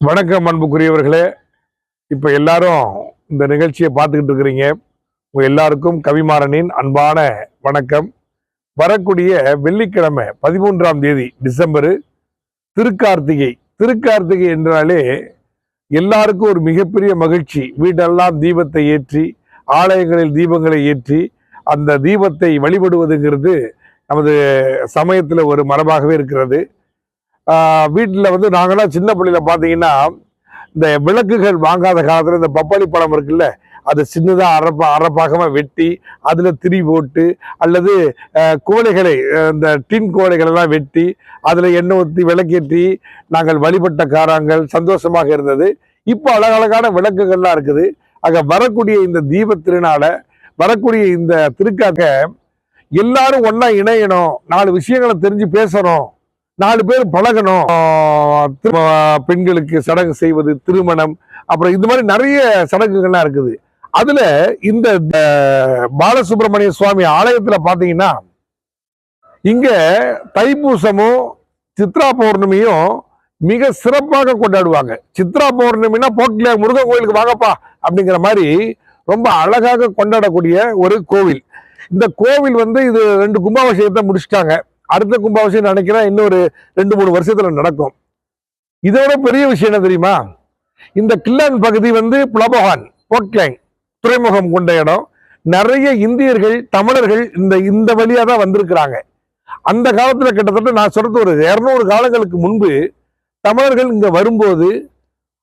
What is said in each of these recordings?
வணக்கம் அன்புக்குரியவர்களே. இப்போ எல்லாரும் இந்த நிகழ்ச்சியை பார்த்துக்கிட்டு இருக்கிறீங்க. உங்கள் எல்லாருக்கும் கவிமாறனின் அன்பான வணக்கம். வரக்கூடிய வெள்ளிக்கிழமை பதிமூன்றாம் தேதி டிசம்பரு திருக்கார்த்திகை. திருக்கார்த்திகை என்றாலே எல்லாருக்கும் ஒரு மிகப்பெரிய மகிழ்ச்சி. வீடெல்லாம் தீபத்தை ஏற்றி ஆலயங்களில் தீபங்களை ஏற்றி அந்த தீபத்தை வழிபடுவதுங்கிறது நமது சமயத்தில் ஒரு மரபாகவே இருக்கிறது. வீட்டில் வந்து நாங்களாம் சின்ன பிள்ளையில பார்த்தீங்கன்னா இந்த விளக்குகள் வாங்காத காலத்தில் இந்த பப்பாளி பழம் இருக்குல்ல அது சின்னதாக அரப்பா அரப்பாகமாக வெட்டி அதில் திரி போட்டு அல்லது கோழைகளை இந்த டின் கோழைகளெல்லாம் வெட்டி அதில் எண்ணெய் ஊற்றி விளக்கேற்றி நாங்கள் வழிபட்ட காரங்கள் சந்தோஷமாக இருந்தது. இப்போ அழகழகான விளக்குகள்லாம் இருக்குது. ஆக வரக்கூடிய இந்த தீப திருநாளை வரக்கூடிய இந்த திருக்காக்க எல்லாரும் ஒன்றா இணையணும் நாலு விஷயங்களை தெரிஞ்சு பேசணும். நாலு பேர் பழகணும். பெண்களுக்கு சடங்கு செய்வது திருமணம் அப்புறம் இது மாதிரி நிறைய சடங்குகள்லாம் இருக்குது. அதுல இந்த பாலசுப்ரமணிய சுவாமி ஆலயத்துல பாத்தீங்கன்னா இங்க தைப்பூசமும் சித்ரா பௌர்ணமியும் மிக சிறப்பாக கொண்டாடுவாங்க. சித்ரா பௌர்ணமினா போட்டில முருகன் கோயிலுக்கு வாங்கப்பா அப்படிங்கிற மாதிரி ரொம்ப அழகாக கொண்டாடக்கூடிய ஒரு கோவில். இந்த கோவில் வந்து இது ரெண்டு கும்பாபிஷேகத்தை முடிச்சுட்டாங்க. அடுத்த கும்பாபிஷேகம் நினைக்கிறேன் இன்னொரு ரெண்டு மூணு வருஷத்துல நடக்கும். இதோட பெரிய விஷயம் என்ன தெரியுமா? இந்த கில்லான் பகுதி வந்து புலபகான் போட்லைன் துறைமுகம் கொண்ட இடம். நிறைய இந்தியர்கள் தமிழர்கள் இந்த இந்த வழியா தான் வந்திருக்கிறாங்க. அந்த காலத்துல கிட்டத்தட்ட நான் சொல்றது ஒரு இரநூறு காலங்களுக்கு முன்பு தமிழர்கள் இங்க வரும்போது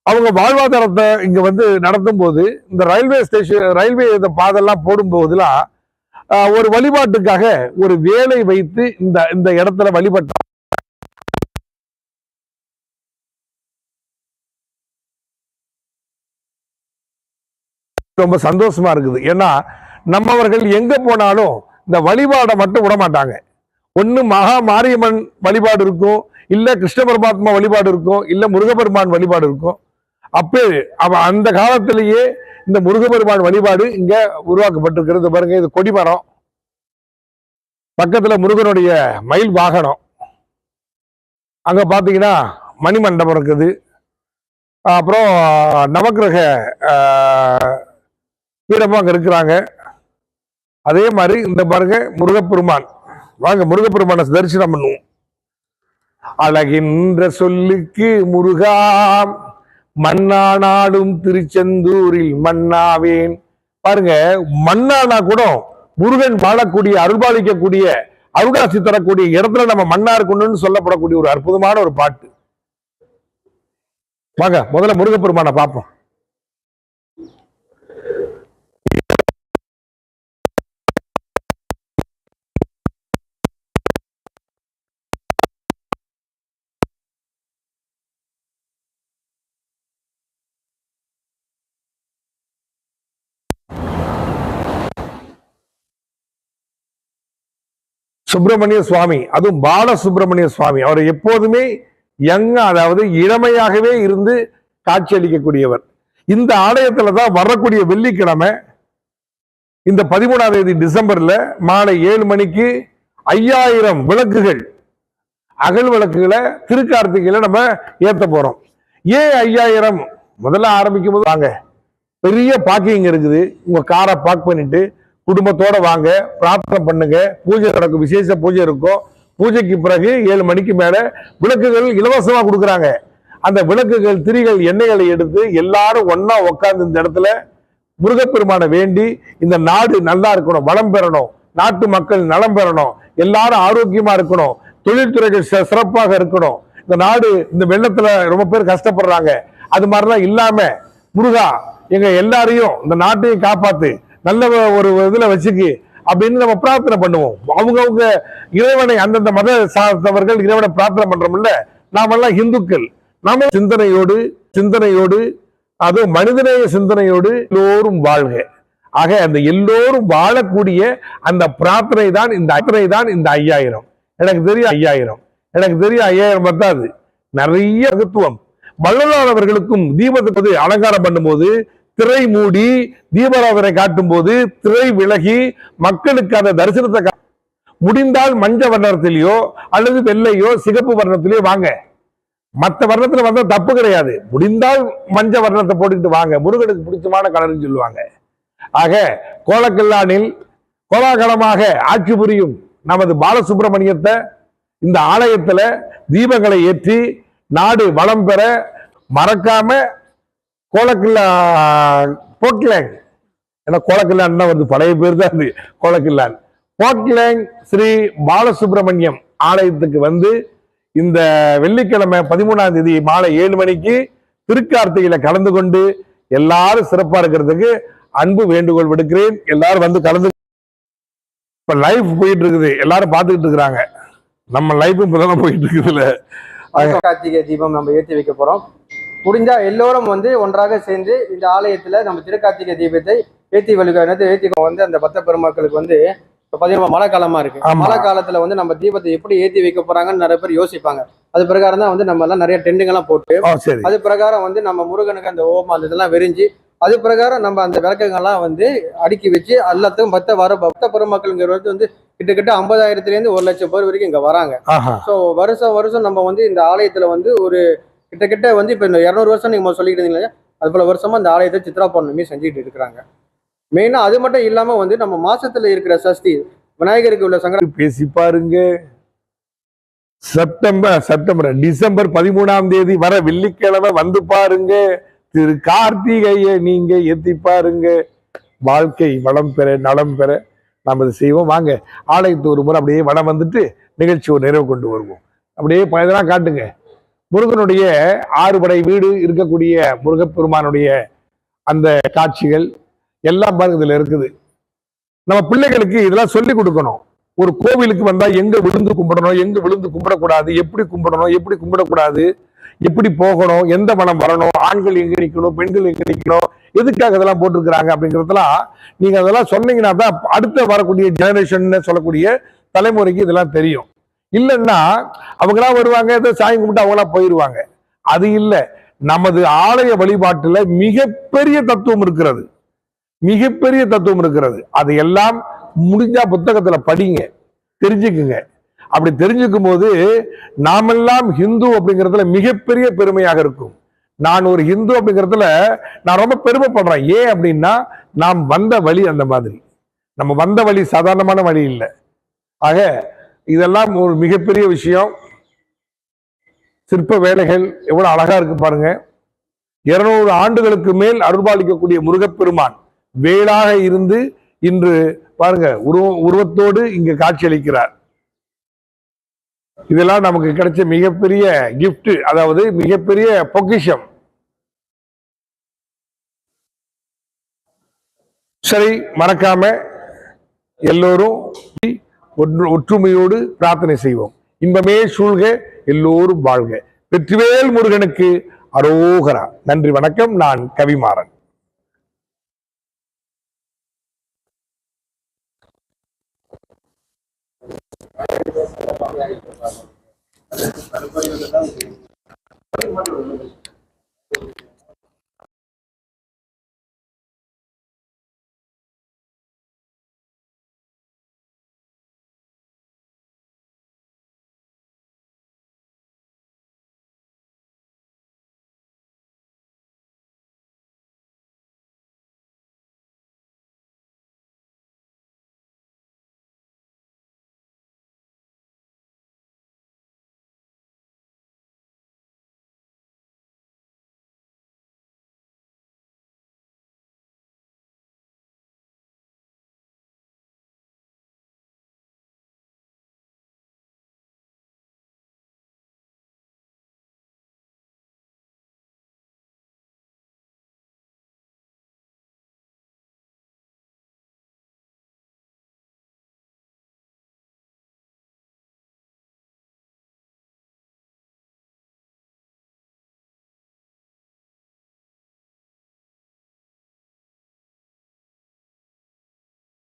அவங்க வாழ்வாதாரத்தை இங்க வந்து நடத்தும் போது இந்த ரயில்வே ஸ்டேஷன் ரயில்வே இந்த பாதெல்லாம் போடும்போதெல்லாம் ஒரு வழிபாட்டுக்காக ஒரு வேலை வைத்து இந்த இந்த இடத்துல வழிபட்ட ரொம்ப சந்தோஷமா இருக்குது. ஏன்னா நம்மவர்கள் எங்க போனாலும் இந்த வழிபாடை மட்டும் விட மாட்டாங்க. ஒண்ணு மகா மாரியம்மன் வழிபாடு இருக்கும் இல்ல கிருஷ்ண பரமாத்மா வழிபாடு இருக்கும் இல்ல முருகபெருமான் வழிபாடு இருக்கும். அப்பே அவ அந்த காலத்திலேயே இந்த முருகபெருமான் வழிபாடு இங்க உருவாக்கப்பட்டிருக்கிறது. பாருங்க இது கொடிமரம். பக்கத்துல முருகனுடைய மயில் வாகனம். அங்க பாத்தீங்கன்னா மணிமண்டபம் இருக்குது. அப்புறம் நவக்கிரக வீரமும் பீடமும் அங்க இருக்கிறாங்க. அதே மாதிரி இந்த பாருங்க முருகப்பெருமான். வாங்க முருகப்பெருமானை தரிசனம் பண்ணுவோம். அழகின்ற சொல்லுக்கு முருகா மன்னானாடும் திருச்செந்தூரில் மன்னாவேன். பாருங்க மன்னானா கூட முருகன் வாழக்கூடிய அருள்பாலிக்கக்கூடிய அருகாசி தரக்கூடிய இடத்துல நம்ம மன்னா இருக்கணும்னு சொல்லப்படக்கூடிய ஒரு அற்புதமான ஒரு பாட்டு. வாங்க முதல்ல முருகப்பெருமானை பார்ப்போம். சுப்பிரமணிய சுவாமி அதுவும் பால சுப்பிரமணிய சுவாமி. அவர் எப்போதுமே யங் அதாவது இளமையாகவே இருந்து காட்சியளிக்கக்கூடியவர். இந்த ஆலயத்துல தான் வரக்கூடிய வெள்ளிக்கிழமை இந்த பதிமூணாம் தேதி டிசம்பர்ல மாலை ஏழு மணிக்கு ஐயாயிரம் விளக்குகள் அகல் விளக்குகளை திருக்கார்த்திகையில நம்ம ஏற்ற போறோம். ஏன் ஐயாயிரம்? முதல்ல ஆரம்பிக்கும் போது வாங்க. பெரிய பார்க்கிங் இருக்குது. உங்க காரை பார்க் பண்ணிட்டு குடும்பத்தோட வாங்க பிரார்த்தனை பண்ணுங்க. பூஜை நடக்கும் விசேஷ பூஜை இருக்கும். பூஜைக்கு பிறகு ஏழு மணிக்கு மேலே விளக்குகள் இலவசமாக கொடுக்குறாங்க. அந்த விளக்குகள் திரிகள் எண்ணெய்களை எடுத்து எல்லாரும் ஒன்றா உட்காந்து இந்த இடத்துல முருகப்பெருமானை வேண்டி இந்த நாடு நல்லா இருக்கணும் வளம் பெறணும் நாட்டு மக்கள் நலம் பெறணும் எல்லாரும் ஆரோக்கியமாக இருக்கணும் தொழில்துறைகள் சிறப்பாக இருக்கணும். இந்த நாடு இந்த வெள்ளத்தில் ரொம்ப பேர் கஷ்டப்படுறாங்க. அது மாதிரிலாம் இல்லாமல் முருகா எங்கள் எல்லாரையும் இந்த நாட்டையும் காப்பாற்று நல்ல ஒரு இதுல வச்சுக்கு அப்படின்னு நம்ம பிரார்த்தனை பண்ணுவோம். அவங்கவுங்க இறைவனை அந்தந்த மத சார்ந்தவர்கள் இறைவனை பிரார்த்தனை பண்றோம்ல நாமெல்லாம் இந்துக்கள் நாம சிந்தனையோடு சிந்தனையோடு அது மனிதநேய சிந்தனையோடு எல்லோரும் வாழ்க. ஆக அந்த எல்லோரும் வாழக்கூடிய அந்த பிரார்த்தனை தான் இந்த அத்தனை தான் இந்த ஐயாயிரம். எனக்கு தெரியும் ஐயாயிரம். எனக்கு தெரியும் ஐயாயிரம் பத்தாது நிறைய மகத்துவம். வள்ளலார் தீபத்துக்கு அலங்காரம் பண்ணும்போது திரை மூடி தீபாராதனை காட்டும் போது திரை விலகி மக்களுக்கு அந்த தரிசனத்தை கா- முடிந்தால் மஞ்சள் வண்ணத்திலேயோ அல்லது வெள்ளையோ சிகப்பு வர்ணத்திலேயோ வாங்க. மற்ற வர்ணத்துல வந்தா தப்பு கிடையாது. முடிந்தால் மஞ்ச வர்ணத்தை போட்டுக்கிட்டு வாங்க. முருகனுக்கு பிடிச்சமான கலர்னு சொல்லுவாங்க. ஆக கோலக்கல்லானில் கோலாகலமாக ஆட்சி புரியும் நமது பாலசுப்பிரமணியத்தை இந்த ஆலயத்துல தீபங்களை ஏற்றி நாடு வளம் பெற மறக்காம கோலக்கில்லா போட்லேங் ஏன்னா கோலக்கில்லான் தான் வருது பழைய பேர் தான் அது கோலக்கில்லான். போட்லேங் ஸ்ரீ பாலசுப்ரமணியம் ஆலயத்துக்கு வந்து இந்த வெள்ளிக்கிழமை பதிமூணாம் தேதி மாலை ஏழு மணிக்கு திருக்கார்த்திகையில கலந்து கொண்டு எல்லாரும் சிறப்பா இருக்கிறதுக்கு அன்பு வேண்டுகோள் விடுக்கிறேன். எல்லாரும் வந்து கலந்து இப்ப லைஃப் போயிட்டு இருக்குது எல்லாரும் பார்த்துக்கிட்டு இருக்கிறாங்க. நம்ம லைஃப் இப்பதான் போயிட்டு இருக்குதுல்ல கார்த்திகை தீபம் நம்ம ஏற்றி வைக்க போறோம். முடிஞ்சா எல்லோரும் வந்து ஒன்றாக சேர்ந்து இந்த ஆலயத்துல நம்ம திருக்கார்த்திகை தீபத்தை ஏற்றி வழிகாட்டு ஏற்றி வந்து அந்த பக்த பெருமக்களுக்கு வந்து இப்போ பார்த்தீங்கன்னா மழை காலமா இருக்கு. மழை காலத்துல வந்து நம்ம தீபத்தை எப்படி ஏற்றி வைக்க போறாங்கன்னு நிறைய பேர் யோசிப்பாங்க. அது பிரகாரம் தான் வந்து நம்ம எல்லாம் நிறைய டெண்டுங்கெல்லாம் போட்டு அது பிரகாரம் வந்து நம்ம முருகனுக்கு அந்த ஓமம் அந்த இதெல்லாம் விரிஞ்சு அது பிரகாரம் நம்ம அந்த விளக்கங்கள்லாம் வந்து அடுக்கி வச்சு எல்லாத்துக்கும் பக்த வர பக்த பெருமக்கள்ங்கிறது வந்து கிட்டத்தட்ட ஐம்பதாயிரத்துலேருந்து ஒரு லட்சம் பேர் வரைக்கும் இங்க வராங்க. ஸோ வருஷம் வருஷம் நம்ம வந்து இந்த ஆலயத்துல வந்து ஒரு கிட்டத்தட்ட வந்து இப்போ இந்த இரநூறு வருஷம் நீங்கள் சொல்லிட்டு இருந்தீங்களா அது போல வருஷமாக அந்த ஆலயத்தை சித்ரா பௌர்ணமி செஞ்சுட்டு இருக்கிறாங்க. மெயினாக அது மட்டும் இல்லாமல் வந்து நம்ம மாசத்துல இருக்கிற சஷ்டி விநாயகருக்கு உள்ள சங்கர பேசி பாருங்க. செப்டம்பர் செப்டம்பர் டிசம்பர் பதிமூணாம் தேதி வர வெள்ளிக்கிழமை வந்து பாருங்க. திரு கார்த்திகையை நீங்க எத்தி பாருங்க. வாழ்க்கை வளம் பெற நலம் பெற நாம் இதை செய்வோம். வாங்க ஆலயத்து ஒரு முறை அப்படியே வடம் வந்துட்டு நிகழ்ச்சி ஒரு நிறைவு கொண்டு வருவோம். அப்படியே பயதெல்லாம் இதெல்லாம் காட்டுங்க. முருகனுடைய ஆறுபடை வீடு இருக்கக்கூடிய முருகப்பெருமானுடைய அந்த காட்சிகள் எல்லாம் பாருங்க இதில் இருக்குது. நம்ம பிள்ளைகளுக்கு இதெல்லாம் சொல்லி கொடுக்கணும். ஒரு கோவிலுக்கு வந்தா எங்க விழுந்து கும்பிடணும் எங்க விழுந்து கும்பிடக்கூடாது எப்படி கும்பிடணும் எப்படி கும்பிடக்கூடாது எப்படி போகணும் எந்த மனம் வரணும் ஆண்கள் எங்க நிற்கணும் பெண்கள் எங்க நிற்கணும் எதுக்காக இதெல்லாம் போட்டிருக்கிறாங்க அப்படிங்கறதெல்லாம் நீங்க அதெல்லாம் சொன்னீங்கன்னா தான் அடுத்த வரக்கூடிய ஜெனரேஷன் சொல்லக்கூடிய தலைமுறைக்கு இதெல்லாம் தெரியும். இல்லைன்னா அவங்களாம் வருவாங்க ஏதோ சாமி கும்பிட்டு அவங்களாம் போயிடுவாங்க அது இல்லை. நமது ஆலய வழிபாட்டுல மிகப்பெரிய தத்துவம் இருக்கிறது. மிகப்பெரிய தத்துவம் இருக்கிறது. அது எல்லாம் முடிஞ்சா புத்தகத்துல படிங்க தெரிஞ்சுக்குங்க. அப்படி தெரிஞ்சுக்கும் போது நாமெல்லாம் ஹிந்து அப்படிங்கிறதுல மிகப்பெரிய பெருமையாக இருக்கும். நான் ஒரு ஹிந்து அப்படிங்கிறதுல நான் ரொம்ப பெருமைப்படுறேன். ஏன் அப்படின்னா நாம் வந்த வழி அந்த மாதிரி. நம்ம வந்த வழி சாதாரணமான வழி இல்லை. ஆக இதெல்லாம் ஒரு மிகப்பெரிய விஷயம். சிற்ப வேலைகள் எவ்வளவு அழகா இருக்கு பாருங்க. இருநூறு ஆண்டுகளுக்கு மேல் அருள்பாலிக்கக்கூடிய முருகப்பெருமான் வேளாக இருந்து இன்று பாருங்க உருவ உருவத்தோடு இங்க காட்சியளிக்கிறார். இதெல்லாம் நமக்கு கிடைச்ச மிகப்பெரிய கிஃப்ட் அதாவது மிகப்பெரிய பொக்கிஷம். சரி மறக்காம எல்லோரும் ஒன்று ஒற்றுமையோடு பிரார்த்தனை செய்வோம். இன்பமே சூழ்க எல்லோரும் வாழ்க. வெற்றிவேல் முருகனுக்கு அரோகரா. நன்றி வணக்கம். நான் கவிமாறன்.